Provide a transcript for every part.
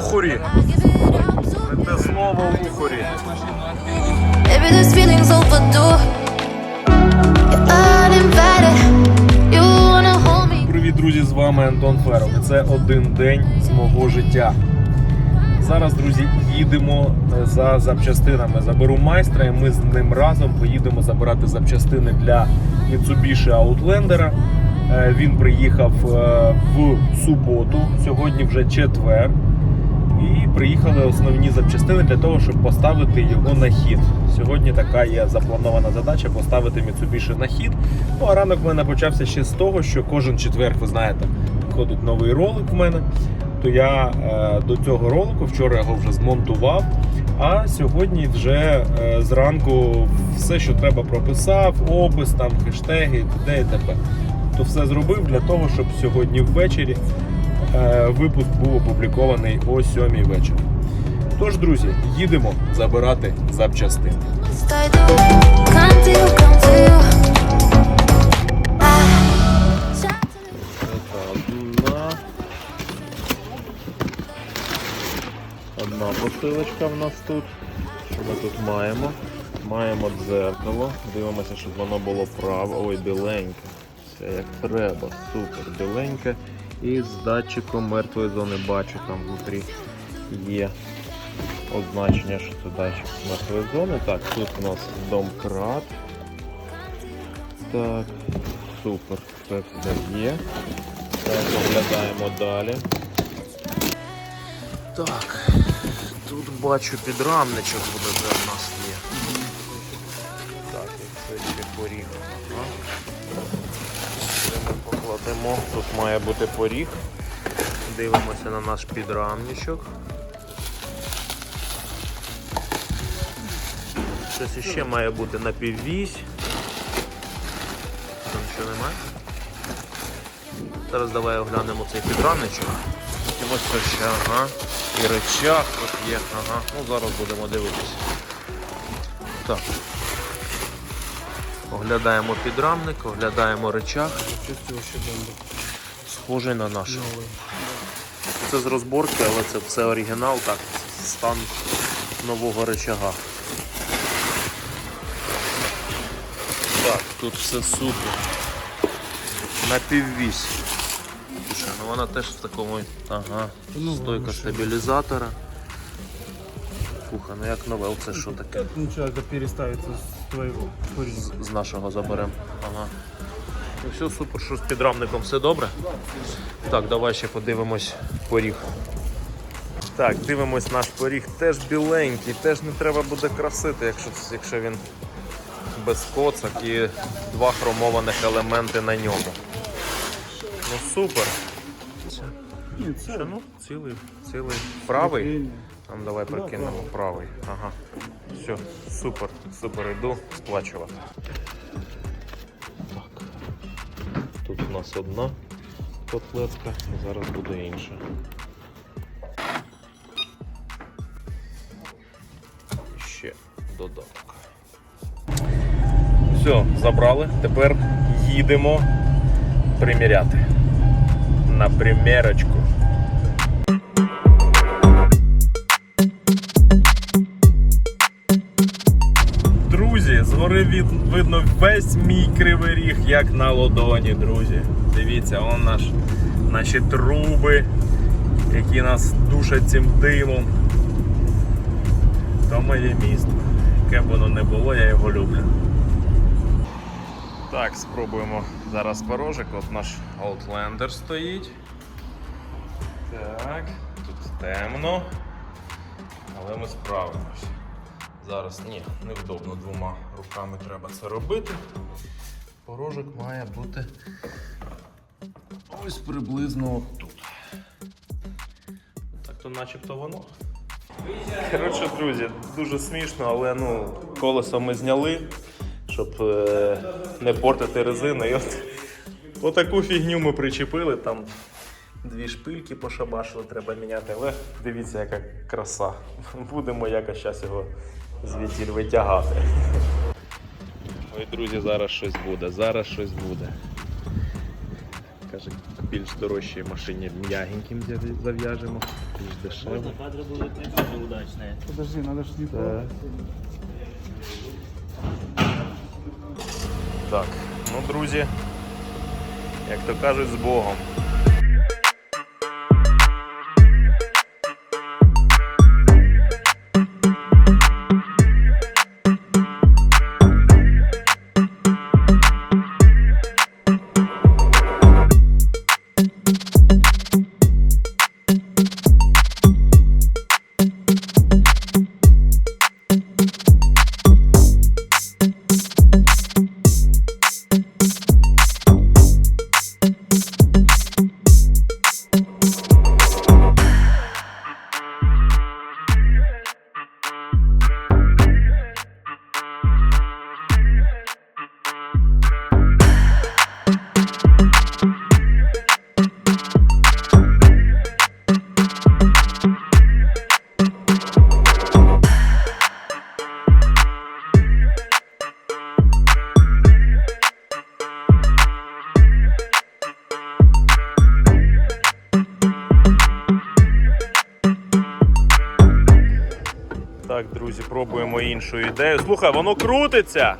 to Не те слово me. Привіт, друзі! З вами Антон Феров. І це один день з мого життя. Зараз, друзі, їдемо за запчастинами. Заберу майстра, і ми з ним разом поїдемо забирати запчастини для Mitsubishi Outlander. Е, Він приїхав е, в суботу, сьогодні вже четвер. І приїхали основні запчастини для того, щоб поставити його на хід. Сьогодні така є запланована задача поставити Mitsubishi на хід. Ну а ранок в мене почався ще з того, що кожен четвер, ви знаєте, виходить новий ролик в мене. То я е, до цього ролику вчора його вже змонтував. А сьогодні вже е, зранку все, що треба, прописав, опис, там хештеги, т.д. і т.п. То все зробив для того, щоб сьогодні ввечері випуск був опублікований о 7 вечора. Тож, друзі, їдемо забирати запчастини. Одна посилочка в нас тут. Що ми тут маємо? Маємо дзеркало. Дивимося, щоб воно було право. Ой, біленьке. Все як треба. Супер, біленьке. І з датчиком мертвої зони бачу там внутрі є означення, що це датчик мертвої зони. Так, тут у нас домкрат. Так, супер, це все є. Так, оглядаємо далі. Так, тут бачу підрамничок буде де в нас покладемо. Тут має бути поріг. Дивимося на наш підрамничок. Щось іще має бути на піввісь. Там що немає? Зараз давай оглянемо цей підрамничок. Ось це ще, ага. І речах тут є, ага. Ну зараз будемо дивитися. Так. Оглядаємо підрамник, оглядаємо речах. Схожий на наш. Це з розборки, але це все оригінал, так, стан нового речага. Так, тут все супер. На піввісь. Ну вона теж в такому. Ага. Стойка стабілізатора. Слухай, ну як нове, оце що таке? Ну что, это переставится с. З, нашого заберемо. Ага. Ну все супер, що з підрамником все добре. Так, давай ще подивимось поріг. Так, дивимось наш поріг. Теж біленький, теж не треба буде красити, якщо, якщо він без коцок і два хромованих елементи на ньому. Ну супер. Ще, ну, цілий, цілий. Правий. Там давай прикинемо правий. Ага. Все, супер, супер, йду сплачувати. Так. Тут у нас одна котлетка, зараз буде інша. Ще додаток. Все, забрали. Тепер їдемо приміряти. На примірочку. Згори від, видно весь мій кривий ріг, як на ладоні, друзі. Дивіться, он наш, наші труби, які нас душать цим димом. То моє місто. Яке б воно не було, я його люблю. Так, спробуємо зараз порожик. От наш Outlander стоїть. Так, тут темно. Але ми справимося. Зараз ні, невдобно двома руками треба це робити. Порожок має бути ось приблизно тут. Так то начебто воно. Коротше, друзі, дуже смішно, але ну, колесо ми зняли, щоб е, не портити резину. І от, отаку фігню ми причепили, там дві шпильки пошабашили, треба міняти, але дивіться, яка краса. Будемо якось зараз його звідтіль витягати. Ой, друзі, зараз щось буде, зараз щось буде. Каже, більш дорожчій машині м'ягеньким зав'яжемо, більш дешево. Кадры будут не удачные. Подожди, надо ж не Так. Так, ну друзі, як то кажуть, з Богом. Так, друзі, пробуємо іншу ідею. Слухай, воно крутиться.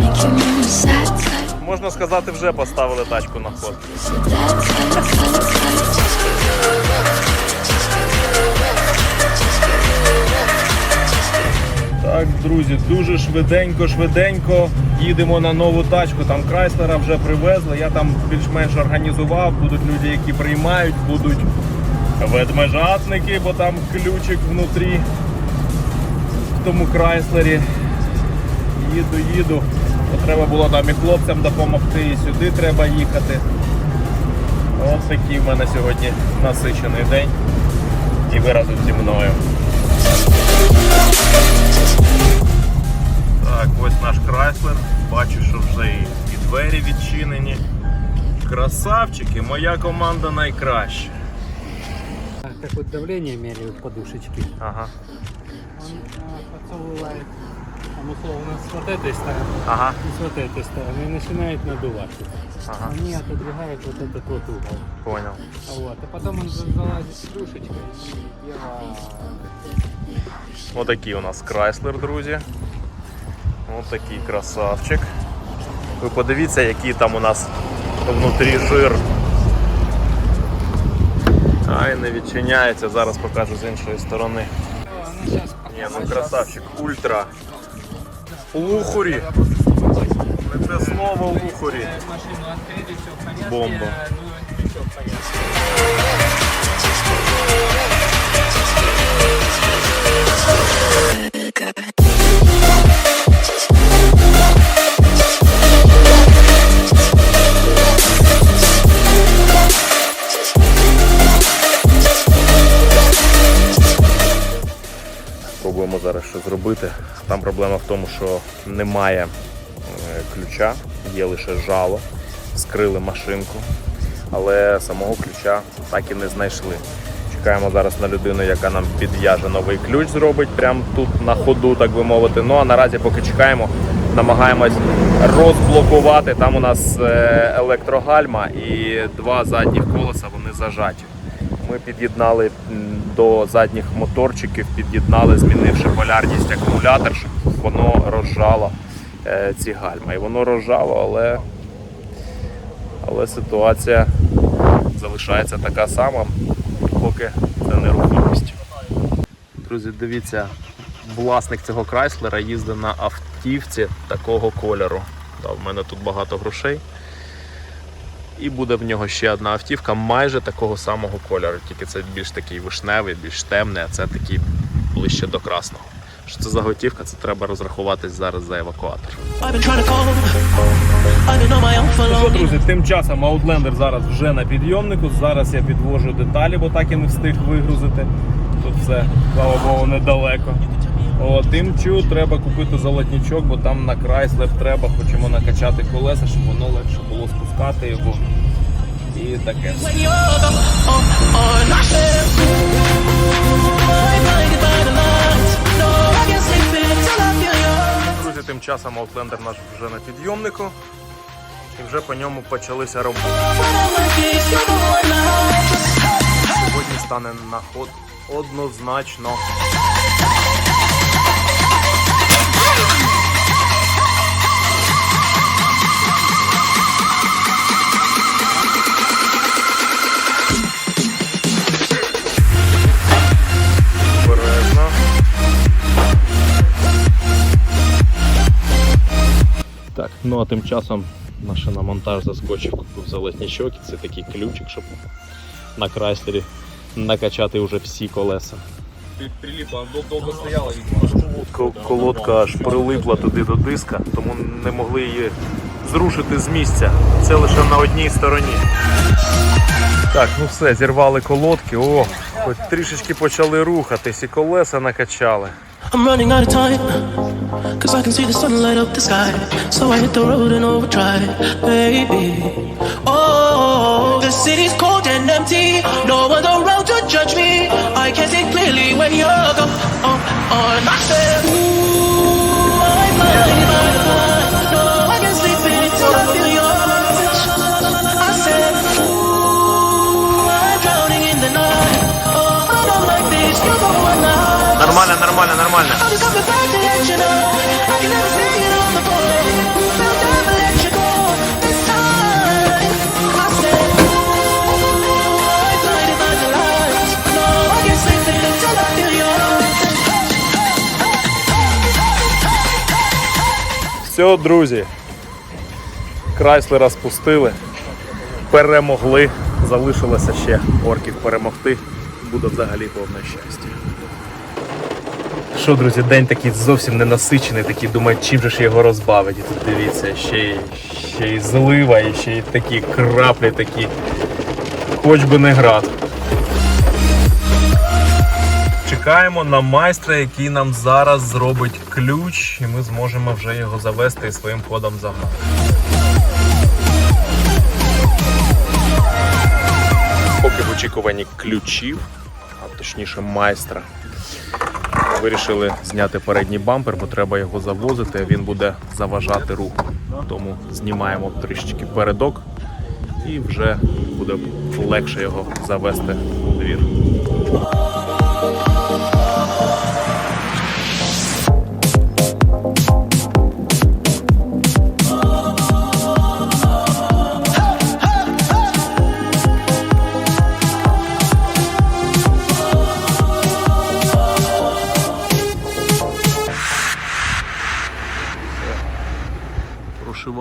Make your mama sad type. Можна сказати, вже поставили тачку на ход. Так, друзі, дуже швиденько, швиденько їдемо на нову тачку. Там Крайслера вже привезли. Я там більш-менш організував. Будуть люди, які приймають, будуть ведмежатники, бо там ключик внутрі в тому Крайслері. Їду, їду. Бо треба було там і хлопцям допомогти, і сюди треба їхати. Ось такий в мене сьогодні насичений день. І ви разом зі мною. Так, ось наш Крайслер. Бачу, що вже і, і двері відчинені. Красавчики, моя команда найкраща. Так вот давление меряют подушечки. Ага. Он а, подсовывает, там условно с вот этой стороны Ага. и с вот этой стороны и начинает надувать. их. Ага. Они отодвигают вот этот вот угол. Понял. Вот. А потом он за- залазит с подушечкой и делает Отакий у нас Крайслер, друзі. Отакий красавчик. Ви подивіться, який там у нас внутрі жир. Ай, не відчиняється, зараз покажу з іншої сторони. Ні, ну красавчик, ультра. Лухурі. Те слово лухурі. порядке. Бомба. Зробити. Там проблема в тому, що немає е, ключа, є лише жало. Скрили машинку, але самого ключа так і не знайшли. Чекаємо зараз на людину, яка нам підв'яже новий ключ, зробить прямо тут на ходу, так би мовити. Ну а наразі, поки чекаємо, намагаємось розблокувати. Там у нас е, електрогальма і два задніх колеса вони зажаті. Ми під'єднали до задніх моторчиків, під'єднали, змінивши полярність акумулятор, щоб воно розжало е, ці гальма. І воно розжало, але, але ситуація залишається така сама, поки це нерухомість. Друзі, дивіться, власник цього Крайслера їздить на автівці такого кольору. Да, в мене тут багато грошей. І буде в нього ще одна автівка майже такого самого кольору, тільки це більш такий вишневий, більш темний, а це такий ближче до красного. Що це за готівка? Це треба розрахуватись зараз за евакуатор. Ну що, друзі, тим часом Outlander зараз вже на підйомнику. Зараз я підвожу деталі, бо так і не встиг вигрузити. Тут все, слава Богу, недалеко. О, тимчу треба купити золотничок, бо там на Chrysler треба, хочемо накачати колеса, щоб воно легше було спускати його. І таке. Oh, oh, Друзі, тим часом Outlander наш вже на підйомнику. І вже по ньому почалися роботи. Сьогодні стане на ход однозначно. Так, ну а тим часом наш на монтаж заскочив, купив і це такий ключик, щоб на Крайслері накачати вже всі колеса. Прилипла, довго стояла Колодка аж прилипла туди до диска, тому не могли її зрушити з місця. Це лише на одній стороні. Так, ну все, зірвали колодки. О, хоч трішечки почали рухатись і колеса накачали. I'm running out of time. Cause I can see the sun light up the sky. So I hit the road and overdrive, baby. Oh, the city's cold and empty. No one around to judge me. I can see clearly when you're gone. I said, Все, друзі. Крайслера спустили, перемогли. Залишилося ще орків перемогти. Буде взагалі повне щастя. Що, друзі, день такий зовсім ненасичений, такий думаю, чим же ж його розбавить. І тут дивіться, ще й, ще й злива, і ще й такі краплі, такі. Хоч би не град. Чекаємо на майстра, який нам зараз зробить ключ, і ми зможемо вже його завести і своїм ходом загнати. Поки в очікуванні ключів, а точніше майстра, вирішили зняти передній бампер, бо треба його завозити, він буде заважати руху. Тому знімаємо трішечки передок і вже буде легше його завести у двір.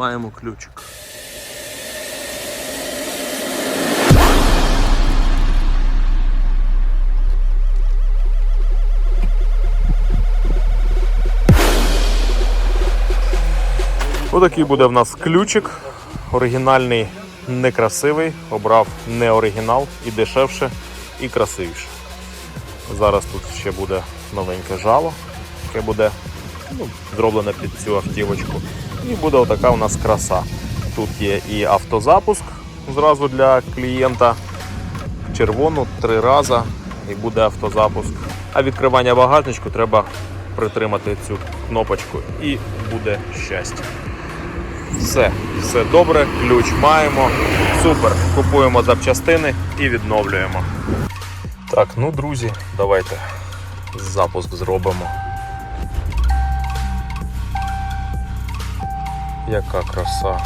Прошиваємо ключик. Отакий буде в нас ключик. Оригінальний некрасивий. Обрав не оригінал і дешевше, і красивіше. Зараз тут ще буде новеньке жало, яке буде ну, зроблене під цю автівочку. І буде отака у нас краса. Тут є і автозапуск зразу для клієнта. Червону три рази і буде автозапуск. А відкривання багажничку треба притримати цю кнопочку і буде щастя. Все, все добре, ключ маємо. Супер. Купуємо запчастини і відновлюємо. Так, ну друзі, давайте запуск зробимо. Яка краса.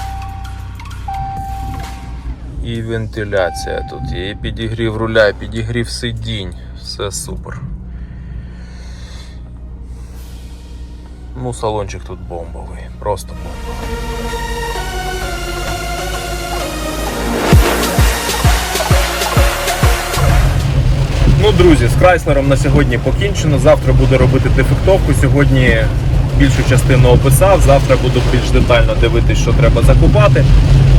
І вентиляція тут, є, і підігрів руля, і підігрів сидінь, все супер. Ну, салончик тут бомбовий, просто бомбовий. Ну, друзі, з Крайснером на сьогодні покінчено. Завтра буду робити дефектовку. Сьогодні більшу частину описав. Завтра буду більш детально дивитись, що треба закупати.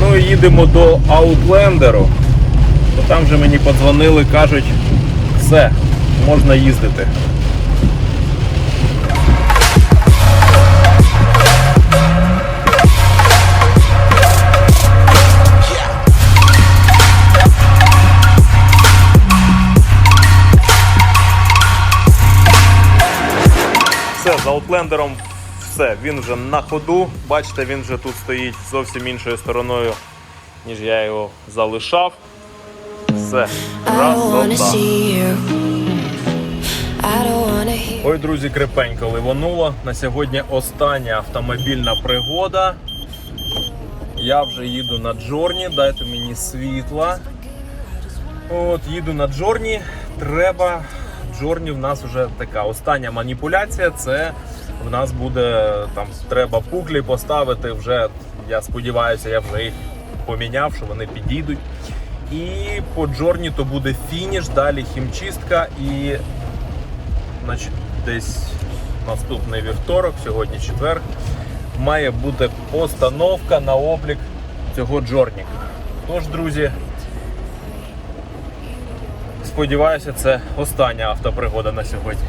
Ну і їдемо до Аутлендеру. Бо там вже мені подзвонили, кажуть, все, можна їздити. Аутлендером все, він вже на ходу. Бачите, він вже тут стоїть зовсім іншою стороною, ніж я його залишав. Все, красота. Ой, друзі, крепенько ливануло. На сьогодні остання автомобільна пригода. Я вже їду на Джорні, дайте мені світла. От, їду на Джорні. Треба. Джорні в нас вже така остання маніпуляція. Це в нас буде там треба пуклі поставити. Вже я сподіваюся, я вже їх поміняв, що вони підійдуть. І по Джорні то буде фініш, далі хімчистка і значить, десь наступний вівторок, сьогодні четвер, має бути постановка на облік цього Джорніка. Тож, друзі, сподіваюся, це остання автопригода на сьогодні.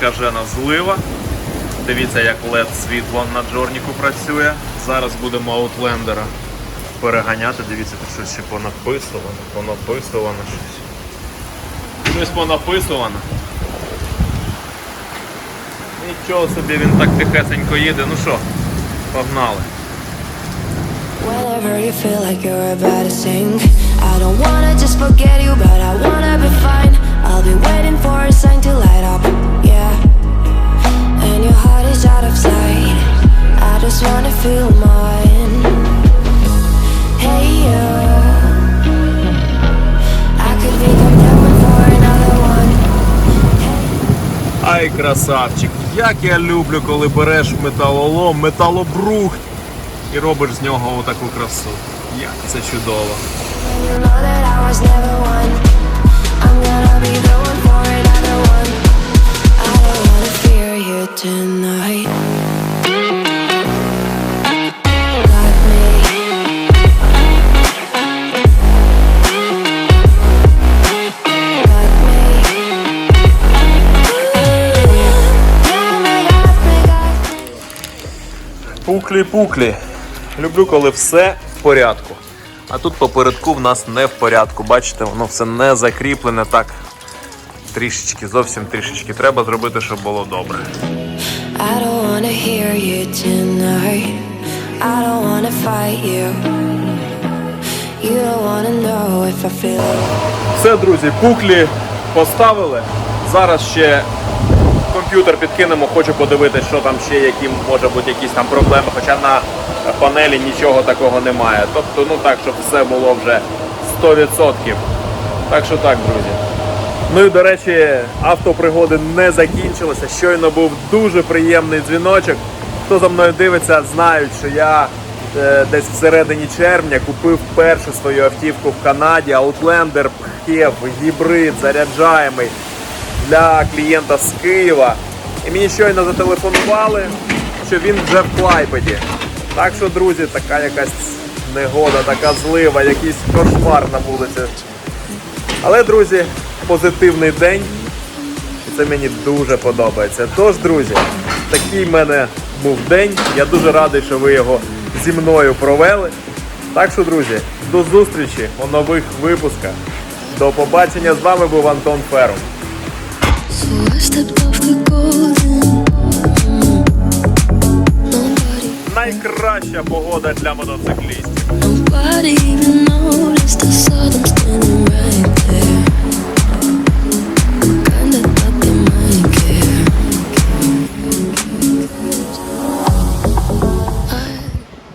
скажена злива. Дивіться, як LED світло на Джорніку працює. Зараз будемо Аутлендера переганяти. Дивіться, тут щось ще понаписувано. Понаписувано щось. Щось понаписувано. Нічого собі він так тихесенько їде. Ну що, погнали. Whenever you feel like you're about to sink I don't wanna just forget you, but I wanna be fine I'll be waiting for a sign to light up, feel mine Hey you I could that one for another one Ай, красавчик! Як я люблю, коли береш металолом, металобрухт і робиш з нього отаку красу. Як це чудово. You Пуклі-пуклі. Люблю, коли все в порядку. А тут попередку в нас не в порядку. Бачите, воно все не закріплене так. Трішечки, зовсім трішечки. Треба зробити, щоб було добре. I don't wanna hear you tonight. I don't wanna fight you. You don't wanna know if I feel Все, друзі, пуклі поставили. Зараз ще комп'ютер підкинемо, хочу подивитися, що там ще, які може бути якісь там проблеми, хоча на панелі нічого такого немає. Тобто, ну так, щоб все було вже 100%. Так що так, друзі. Ну і до речі, автопригоди не закінчилися. Щойно був дуже приємний дзвіночок. Хто за мною дивиться, знають, що я е, десь всередині червня купив першу свою автівку в Канаді Outlander PHEV, гібрид, заряджаємий для клієнта з Києва. І мені щойно зателефонували, що він вже в Клайпеді. Так що, друзі, така якась негода, така злива, якийсь кошмар на вулиці. Але, друзі, позитивний день. І це мені дуже подобається. Тож, друзі, такий в мене був день. Я дуже радий, що ви його зі мною провели. Так що, друзі, до зустрічі у нових випусках. До побачення з вами був Антон Ферум. Найкраща погода для мотоциклістів.